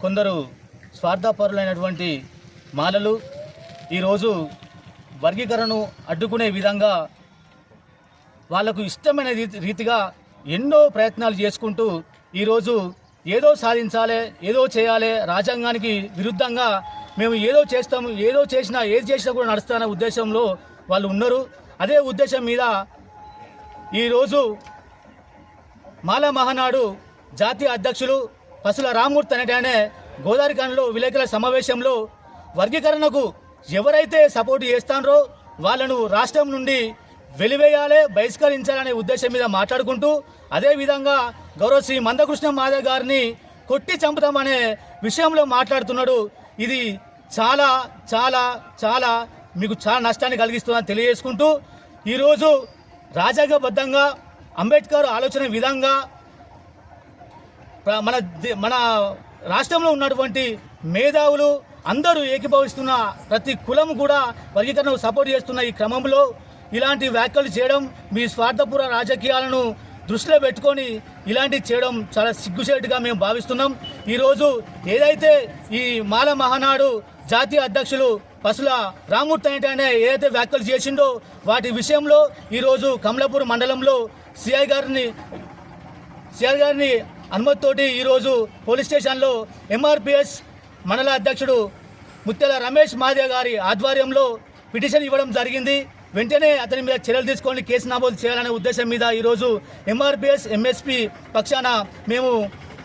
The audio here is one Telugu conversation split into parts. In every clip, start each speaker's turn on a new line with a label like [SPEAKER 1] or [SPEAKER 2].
[SPEAKER 1] కొందరు స్వార్థపరులైనటువంటి మాలలు ఈరోజు వర్గీకరణను అడ్డుకునే విధంగా వాళ్ళకు ఇష్టమైన రీతి రీతిగా ఎన్నో ప్రయత్నాలు చేసుకుంటూ ఈరోజు ఏదో సాధించాలి ఏదో చేయాలి రాజ్యాంగానికి విరుద్ధంగా మేము ఏదో చేస్తాము ఏదో చేసినా ఏది చేసినా కూడా నడుస్తానే ఉద్దేశంలో వాళ్ళు ఉన్నారు. అదే ఉద్దేశం మీద ఈరోజు మాల మహానాడు జాతీయ అధ్యక్షులు పసుల రామ్మూర్తి అనేటాయనే గోదావరిఖండ్లో విలేకరుల సమావేశంలో వర్గీకరణకు ఎవరైతే సపోర్ట్ చేస్తారో వాళ్ళను రాష్ట్రం నుండి వెలివేయాలే బహిష్కరించాలనే ఉద్దేశం మీద మాట్లాడుకుంటూ అదేవిధంగా గౌరవ శ్రీ మందకృష్ణ మాధవ్ గారిని కొట్టి చంపుతామనే విషయంలో మాట్లాడుతున్నాడు. ఇది చాలా చాలా చాలా మీకు చాలా నష్టాన్ని కలిగిస్తుందని తెలియజేసుకుంటూ ఈరోజు రాజ్యాంగబద్ధంగా అంబేద్కర్ ఆలోచన విధంగా మన దే- మన రాష్ట్రంలో ఉన్నటువంటి మేధావులు అందరూ ఏకీభవిస్తున్న ప్రతి కులం కూడా వర్గీకరణకు సపోర్ట్ చేస్తున్న ఈ క్రమంలో ఇలాంటి వ్యాఖ్యలు చేయడం మీ స్వార్థపూర రాజకీయాలను దృష్టిలో పెట్టుకొని ఇలాంటివి చేయడం చాలా సిగ్గుచేటుగా మేము భావిస్తున్నాం. ఈరోజు ఏదైతే ఈ మాల మహానాడు జాతీయ అధ్యక్షులు పసుల రామూర్తి అనేటైనా ఏదైతే వ్యాఖ్యలు చేసిండో వాటి విషయంలో ఈరోజు కమలాపూర్ మండలంలో సిఐ గారిని సిఐ గారిని అనుమతితోటి ఈరోజు పోలీస్ స్టేషన్లో ఎంఆర్పిఎస్ మండల అధ్యక్షుడు ముత్యాల రమేష్ మాదే గారి ఆధ్వర్యంలో పిటిషన్ ఇవ్వడం జరిగింది. వెంటనే అతని మీద చర్యలు తీసుకొని కేసు నమోదు చేయాలనే ఉద్దేశం మీద ఈరోజు ఎంఆర్పిఎస్ ఎంఎస్పి పక్షాన మేము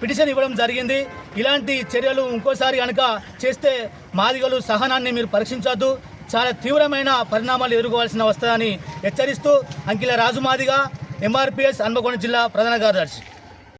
[SPEAKER 1] పిటిషన్ ఇవ్వడం జరిగింది. ఇలాంటి చర్యలు ఇంకోసారి కనుక చేస్తే మాదిగలు సహనాన్ని మీరు పరీక్షించొద్దు. చాలా తీవ్రమైన పరిణామాలు ఎదుర్కోవాల్సిన వస్తుందని హెచ్చరిస్తూ అంకిల రాజు మాదిగా ఎంఆర్పిఎస్ హన్మకొండ జిల్లా ప్రధాన కార్యదర్శి.